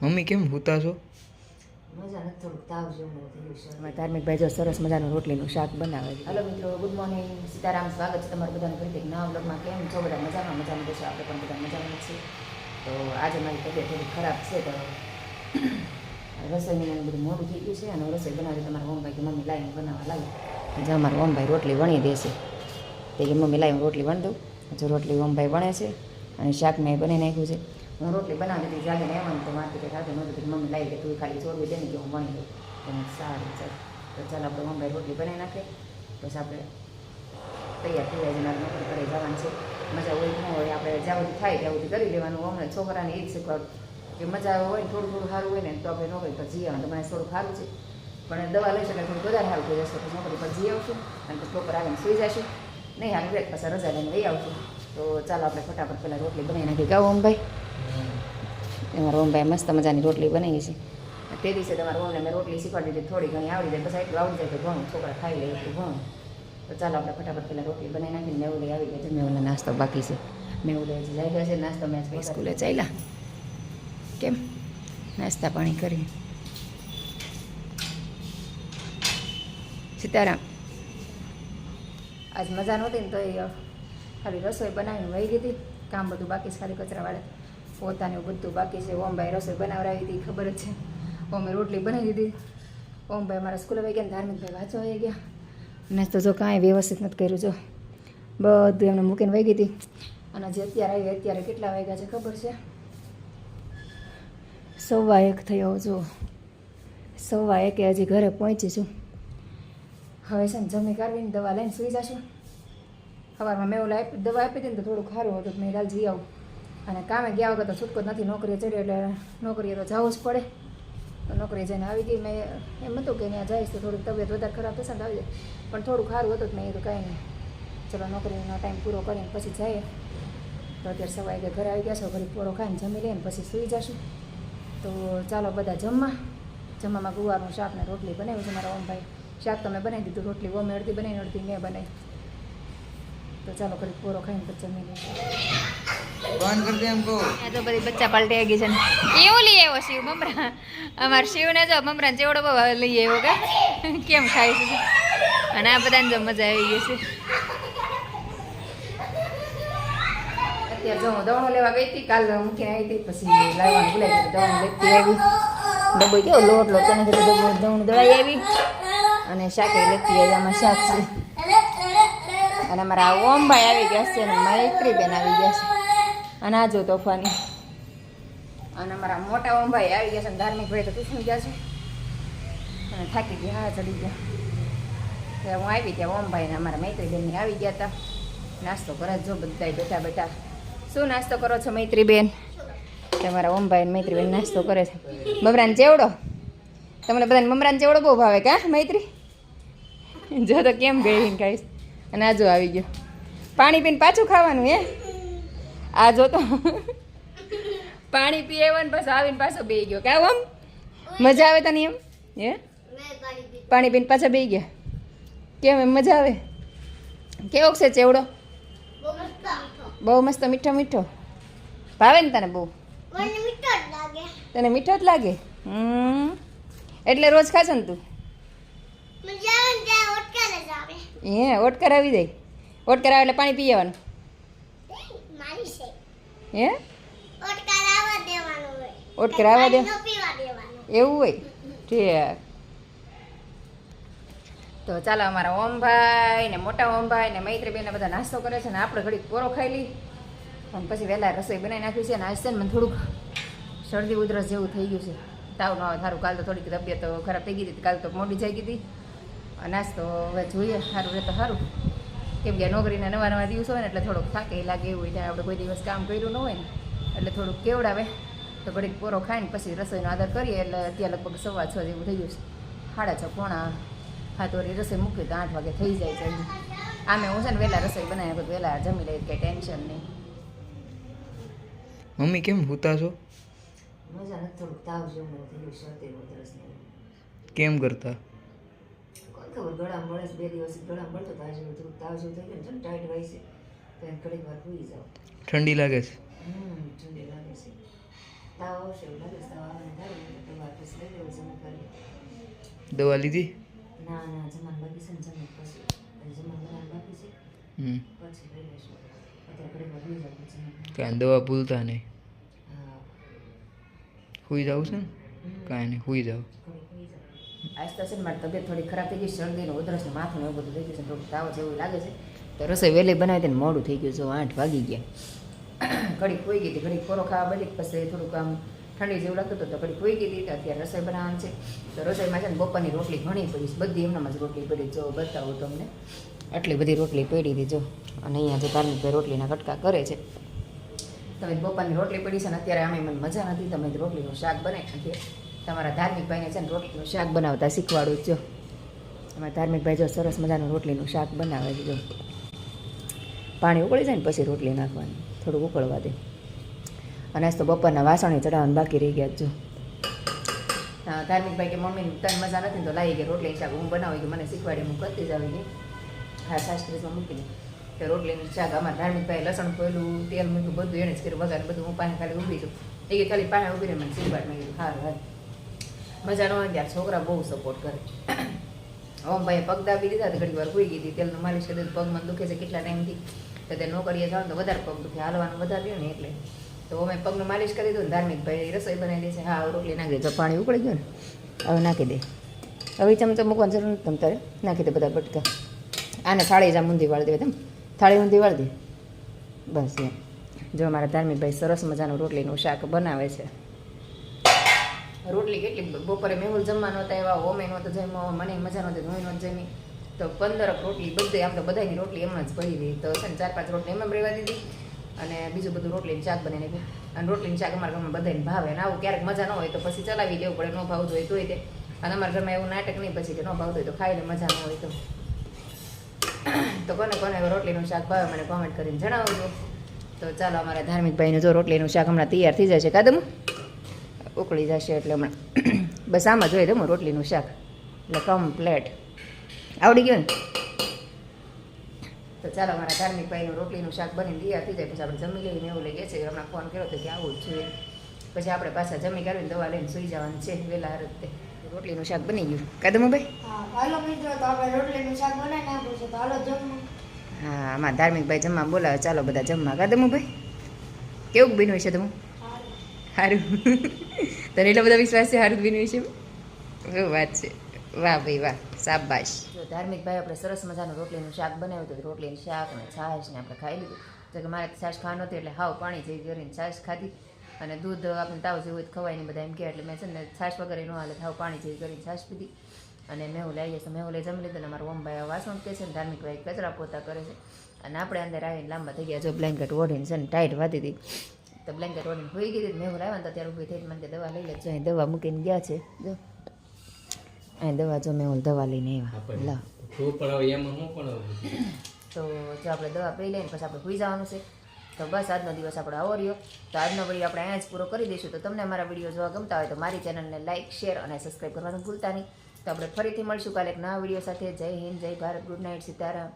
Mummy કેમ ભૂતા છો? ધાર્મિક ભાઈ જો સરસ મજાનું રોટલીનું શાક બનાવે છે. હલો મિત્રો ગુડ મોર્નિંગ સીતારામ સ્વાગત છે તમારું બધાનું કરી નવા બ્લોગમાં કેમ છો? બધા મજામાં? મજામાં દેશો આપણે પણ બધા મજામાં છીએ. તો આજે મારી તબિયત થોડી ખરાબ છે તો રસોઈ બધું મોડું થઈ ગયું છે અને રસોઈ બનાવી તમારા ઓમભાઈ કે મમ્મી લાવીને બનાવવા લાવી જો અમારા ઓમભાઈ રોટલી વણી દેશે તે કે મમ્મી લાવીને રોટલી વણ દઉં. જો રોટલી ઓમભાઈ વણે છે અને શાક મેં બની નાખ્યું છે. હું રોટલી બનાવી દીધી જાગે એમાં તો મારતી કે સાથે નહોતું કે મમ્મી લાવી દે તું ખાલી ચોરવી દે ને કે હું વણી દઉં તો કીધું, સારું, ચાલ. તો ચાલ આપણે ઓમભાઈ રોટલી બનાવી નાખે. પછી આપણે તૈયાર થઈ જાય મારે નોકરી કરી જવાનું છે. મજા હોય ન હોય, આપણે જ્યાં સુધી થાય ત્યાં સુધી કરી લેવાનું. હમણાં છોકરાને એ જ શીખવાડું. કે મજા હોય ને થોડું થોડું સારું હોય ને, તો આપણે નોકરી પર જઈ આવવાનું તમારે થોડું સારું છે. પણ દવા લઈ શકે થોડું વધારે સારું થઈ જશે. પછી નોકરી પર જઈ આવશું. અને પછી બપોર આવીને સુઈ જશું. નહીં, હાલ વેટ પાછા રજા લઈને લઈ આવશું. તો ચાલો, આપણે ફટાફટ પહેલાં રોટલી બનાવી નાખી ગાવ ઓમભાઈ તમારા ઓમભાઈ મસ્ત મજાની રોટલી બનાવી છે. તે દિવસે તમારા ઓમને મેં રોટલી શીખવાડી દીધી થોડી ઘણી આવડી જાય પછી એટલું આવડી જાય તો ઘણું છોકરા ખાઈ લે એટલું ઘણું. તો ચાલો આપણે ફટાફટ પહેલાં રોટલી બનાવી નાખીને મેવલે આવી ગયા છે. મેવલે નાસ્તો બાકી છે. મેવલે હજી જાય ગયા છે નાસ્તો મેં સ્કૂલે ચાલ્યા. કેમ? નાસ્તા પાણી કરી સીતારામ. આજ મજા નહોતી ને તો એ ખાલી રસોઈ બનાવીને વહી ગઈ હતી. કામ બધું બાકી સારી ખાલી કચરા વાળે પોતાને બધું બાકી છે. ઓમભાઈ રસોઈ બનાવડાવી હતી, ખબર જ છે. ઓમે રોટલી બનાવી દીધી. ઓમભાઈ મારા સ્કૂલે વહી ગયા ધાર્મિક ધાર્મિકભાઈ વાંચવા આવી ગયા. નાસ્તો જો કાંઈ વ્યવસ્થિત નથી કર્યું, જો. બધું એમને મૂકીને વહી ગઈ હતી. અને જે અત્યારે આવી અત્યારે કેટલા વાગ્યા છે ખબર છે? સવા એક થયો, જો. સવા એકે હજી ઘરે પહોંચી છું. હવે છે ને જમી કાઢવીને દવા લઈને સુઈ જશું. સવારમાં મેં ઓલા દવા આપી હતી ને તો થોડું ખારું હતું મેં કાલ જઈ આવું. અને કામે ગયા વગર તો છૂટકો નથી નોકરીએ ચડ્યો એટલે નોકરીએ તો જવું જ પડે. તો નોકરીએ જઈને આવી ગઈ મેં એમ હતું કે ત્યાં જઈશ તો થોડીક તબિયત વધારે ખરાબ થશે ને આવી જાય. પણ થોડું સારું હતું જ મેં તો કાંઈ નહીં. ચલો નોકરીનો ટાઈમ પૂરો કરીને પછી જઈએ. તો અત્યારે સવારે કે ઘરે આવી ગયા છો ઘરે પૂરો ખાઈને જમી લઈને પછી સૂઈ જશું. તો ચાલો બધા જમવા. જમવામાં ગુવારનું શાક ને રોટલી બનાવ્યું છે મારા ઓમભાઈ. શાક તો મેં બનાવી દીધું, રોટલી ઓમે અડધી બનાવી અડધી મેં બનાવી. તો ચાલો ઘરે પૂરો ખાઈને પછી જમી લઈએ. બંધ કરી દે એમ કહો. આ તો બધી બચ્ચા પલટી ગઈ છે ને. કેવું લઈ આવ્યો શિવ મમરા અમારા શિવને જો મમરા ચેવડો બહુ લઈ આવ્યો કે કેમ ખાય છે અને આ બધાને જો મજા આવી ગઈ છે. અત્યારે જો હું દવણો લેવા ગઈ હતી કાલ મૂકીને આવી હતી પછી લાવવાનું ભૂલાઈ ગયું દવણ લેતી આવી. ડબ્બો કેવો લોટ લોટ તેને કીધું ડબ્બો દવણ દળાઈ આવી. અને શાકે લેતી આવી આમાં શાક છે. અને અમારા ઓમભાઈ આવી ગયા છે અને મારી બેન આવી ગયા છે. અને આ જો તોફાની. અને અમારા મોટા ઓમભાઈ આવી ગયા છે ધાર્મિક ભાઈ તો ટ્યુશન ગયા છે. અને થાકી ગયા, હા, ચડી ગયા. ત્યારે હું આવી ત્યાં ઓમભાઈ ને અમારા મૈત્રી આવી ગયા હતા નાસ્તો કરે જો બધા બેઠા બેઠા. શું નાસ્તો કરો છો મૈત્રી બેન તમારા ઓમભાઈ ને મૈત્રી નાસ્તો કરે છે. મમરાન ચેવડો તમને બધાને મમરાન ચેવડો બહુ ભાવે કા મૈત્રી? જો તો કેમ ગઈ ખાઈશ અને આજુ આવી ગયો. પાણી પીને પાછું ખાવાનું હે? આ જો તો. પાણી પીએ ને પછી આવીને પાછો બે ગયો. કે આમ? મજા આવે તને એમ? હે? પાણી પીને પાછા બે ગયા. કેમ એમ મજા આવે? કેવો છે ચેવડો? બહુ મસ્ત મીઠો. મીઠો ભાવે ને તને બહુ? તને મીઠો જ લાગે? હમ. એટલે રોજ ખાશે ને તું? હે ઓટકર આવી દે. ઓટકર આવે એટલે પાણી પી આવવાનું હે? ઓટ કરાવવા દે? એવું હોય? ઠીક. તો ચાલો અમારા ઓમભાઈ ને મોટા ઓમભાઈ ને મૈત્રી બેન બધા નાસ્તો કરે છે ને આપણે ઘડીક પોરો ખાઈ લઈ. અને પછી વહેલા રસોઈ બનાવી નાખ્યું છે ને આજ છે ને મને થોડુંક શરદી ઉધરસ જેવું થઈ ગયું છે. તાવ ન આવે સારું કાલ તો થોડીક તબિયત ખરાબ થઈ ગઈ હતી કાલ તો મોડી જઈ ગઈ હતી નાસ્તો હવે જોઈએ સારું રહે તો સારું. કેમ કે નોકરીના નવા નવા દિવસો હોય ને એટલે થોડોક થાકે લાગે એવું હોય આપણે કોઈ દિવસ કામ કર્યું ન હોય ને એટલે થોડુંક કેવડાવે. તો ઘડીક પોરો ખાઈને પછી રસોઈનો આદર કરીએ એટલે અત્યારે લગભગ સવા છ જેવું થઈ ગયું છે. સાડા છ પોણા હા વળી રસોઈ મૂકી તો આઠ વાગે થઈ જાય છે આમે હું છે ને વહેલા રસોઈ બનાવી બધું વહેલા જમી લઈએ કંઈ ટેન્શન નહીં. મમ્મી કેમ હુતા છો? મજા નથી થોડુંક તાવ જેવું થયું શરદી ઉધરસ કેમ કરતા? ખબર ગળા મળે બે દિવસ ગળા મળતો તાવ જેવું થોડુંક તાવ જેવું થઈ ગયું છે ને ટાઈટ હોય છે તો એને ઘડીક વાર સુઈ જાઓ ઠંડી લાગે છે? હમ ઠંડી લાગે છે. તાવ આવશે એવું લાગે તાવ આવે ને તો વાપસ લઈ લેવું જમા કરી. દવા લીધી? ના ના જમાન બાકી છે ને જમી પછી. જમા જમાન બાકી છે. હમ. પછી લઈ લેશું અત્યારે ઘડી વાર ભૂલી જાવ કાંઈ દવા ભૂલતા નહીં? હા. સુઈ જાવ છે ને? કાંઈ નહીં સુઈ જાવ આજ તો છે મારી તબિયત થોડી ખરાબ થઈ ગઈ શરદી ને ઉધરસ ને માથું એવું બધું થઈ ગયું છે થોડુંક તાવ જેવું લાગે છે. તો રસોઈ વહેલી બનાવી દે ને મોડું થઈ ગયું જો આઠ વાગી ગયા. ઘડી કોઈ ગઈ હતી, ઘડીક કોરો ખાવા બધી પછી થોડુંક આમ ઠંડી જેવું લાગતું હતું તો ઘડી કોઈ ગઈ હતી, અત્યારે રસોઈ બનાવવાની છે. તો રસોઈમાં છે ને બપોરની રોટલી ઘણી પડી બધી એમનામાં જ રોટલી પડી જો બતાવું તમને. આટલી બધી રોટલી પડી હતી જો, અને અહીંયા જો ધાર્મિકભાઈ રોટલીના કટકા કરે છે. તમે બપોરની રોટલી પડી છે ને અત્યારે આમે મને મજા નથી, તમે રોટલીનું શાક બનાવી નાખીએ. તમારા ધાર્મિક ભાઈને છે ને રોટલીનું શાક બનાવતા શીખવાડું જ તમારા ધાર્મિક ભાઈ જો સરસ મજાનું રોટલીનું શાક બનાવે છે જો. પાણી ઉકળી જાય ને પછી રોટલી નાખવાની. થોડુંક ઉકળવા દે. અને આજ તો બપોરના વાસણે ચડાવવાનું બાકી રહી ગયા જો. ધાર્મિક ભાઈ કે મમ્મી તને મજા નથી તો લાવી ગયા રોટલી શાક હું બનાવી કે મને શીખવાડી, હું કરતી જ આવી ગઈ હા શાસ્ત્રીમાં મૂકીને તો રોટલીનું શાક અમારા ધાર્મિક ભાઈ લસણ ખોયલું, તેલ મૂક્યું, બધું એણે જ કર્યું વગાર બધું હું પાસે ખાલી ઊભી છું. એ કે ખાલી પાસે ઊભી રહી મને શીખવાડ. મેં કીધું સારું હાલ મજા ન ત્યારે છોકરા બહુ સપોર્ટ કરે ઓમ ભાઈ પગ દાબી દીધા તો ઘડી વાર હોઈ ગઈ હતી. તેલનું માલિશ કરી પગમાં દુખે છે કેટલા ટાઈમથી તો તે નોકરીએ જાવ તો વધારે પગ દુખે. હાલવાનું વધારે રહ્યું ને એટલે. તો અમે પગનું માલિશ કરી ને ધાર્મિક ભાઈ રસોઈ બનાવી દે છે. હા રોટલી નાખી દે. પાણી ઉકળી ગયું ને. હવે નાખી દે. હવે ચમચો મૂકવાની જરૂર નથી તારે. નાખી દે બધા બટકા. આને થાળી જ ઊંધી વાળી દે તેમ થાળી ઊંધી વાળી દે. બસ એમ. જો અમારા ધાર્મિક ભાઈ સરસ મજાનું રોટલીનું શાક બનાવે છે. રોટલી કેટલી બપોરે મેહુલ જમવા નહોતા એવા ઓમે નહોતો જમ્યો મને મજા નહોતી હું નહોતી જમી. તો પંદરક રોટલી, બધી આમ તો બધાની રોટલી એમ જ પડી દીધી તો છે ને ચાર પાંચ રોટલી એમ જ રહેવા દીધી અને બીજું બધું રોટલીનું શાક બનાવી નાખ્યું અને રોટલીનું શાક અમારા ઘરમાં બધાને ભાવે. અને આવું ક્યારેક મજા ન હોય તો પછી ચલાવી લેવું પડે, ન ભાવતું હોય તોય તે. અને અમારા ઘરમાં એવું નાટક નહીં, પછી કે ન ભાવતું હોય તો ખાઈને મજા ન હોય તો. તો કોને કોને રોટલીનું શાક ભાવે મને કોમેન્ટ કરીને જણાવજો. તો ચાલો અમારા ધાર્મિક ભાઈનું જો રોટલીનું શાક હમણાં તૈયાર થઈ જશે કાદમ ઉકળી જશે એટલે હમણાં. બસ આમાં જોઈએ તમે રોટલીનું શાક. એટલે કમ્પ્લેટ આવડી ગયું ને? તો ચાલો મારા ધાર્મિક ભાઈનું રોટલીનું શાક બની તૈયાર થઈ જાય. પછી આપણે જમી લઈને એવું લઈએ છે. હમણાં ફોન કર્યો હતો કે આવું જ જોઈએ. પછી આપણે પાછા જમી કાઢીને દવા લઈને સુઈ જવાનું છે વહેલા રીતે રોટલીનું શાક બની ગયું. કાદમ ભાઈ? હા હાલો મિત્રો તો આપણે રોટલીનું શાક બનાવી નાખ્યું છે તો હાલો જમવું. હા આમાં ધાર્મિક ભાઈ જમવા બોલાવે. ચાલો બધા જમવા. કાદમ ભાઈ? કેવું બન્યું છે તમે સારું તને એટલો બધો વિશ્વાસ છે સારું વિશે? શું વાત છે? વાહ ભાઈ વાહ, શાબાશ. જો ધાર્મિક ભાઈ, આપણે સરસ મજાનું રોટલીનું શાક બનાવ્યું હતું. રોટલીનું શાક ને છાશ ને આપણે ખાઈ લીધું. તો કે મારે છાશ ખાવાનું નહોતી, એટલે હાવ પાણી જેવી કરીને છાશ ખાધી. અને દૂધ આપણે તાવ જેવું હોય ખવાય નહીં બધા એમ કહે, એટલે મેં છે ને છાશ વગર ન હાલે, હાવ પાણી જેવી કરીને છાશ પીધી. અને મેહુલ આવીએ તો મેહુલે જમી લીધું અને મારા ઓમભાઈ વાસણ કે છે ને ધાર્મિક ભાઈ કચરા પોતા કરે છે. અને આપણે અંદર આવીને લાંબા થઈ ગયા, જો બ્લેન્કેટ ઓઢીને છે ને ટાઈટ વાતી હતી. તો બ્લેન્કેટ ઓળીને હોઈ ગઈ હતી મેહુલ આવ્યા ને ત્યારે ઊભી થઈને મને દવા લઈ લેજો. અહીં દવા મૂકીને ગયા છે. જો. અહીં દવા જો મેં દવા લઈને આવ્યા. લા. તો જો આપણે દવા પી લઈને પછી આપણે હોઈ જવાનું છે. તો બસ આજનો દિવસ આપણો આવો રહ્યો. તો આજનો વીડિયો આપણે અહીંયા જ પૂરો કરી દઈશું. તો તમને મારા વીડિયો જોવા ગમતા હોય તો મારી ચેનલને લાઇક શેર અને સબસ્ક્રાઈબ કરવાનું ભૂલતા નહીં. તો આપણે ફરીથી મળીશું કાલે એક નવા વીડિયો સાથે. જય હિન્દ જય ભારત. Good night Sitaram.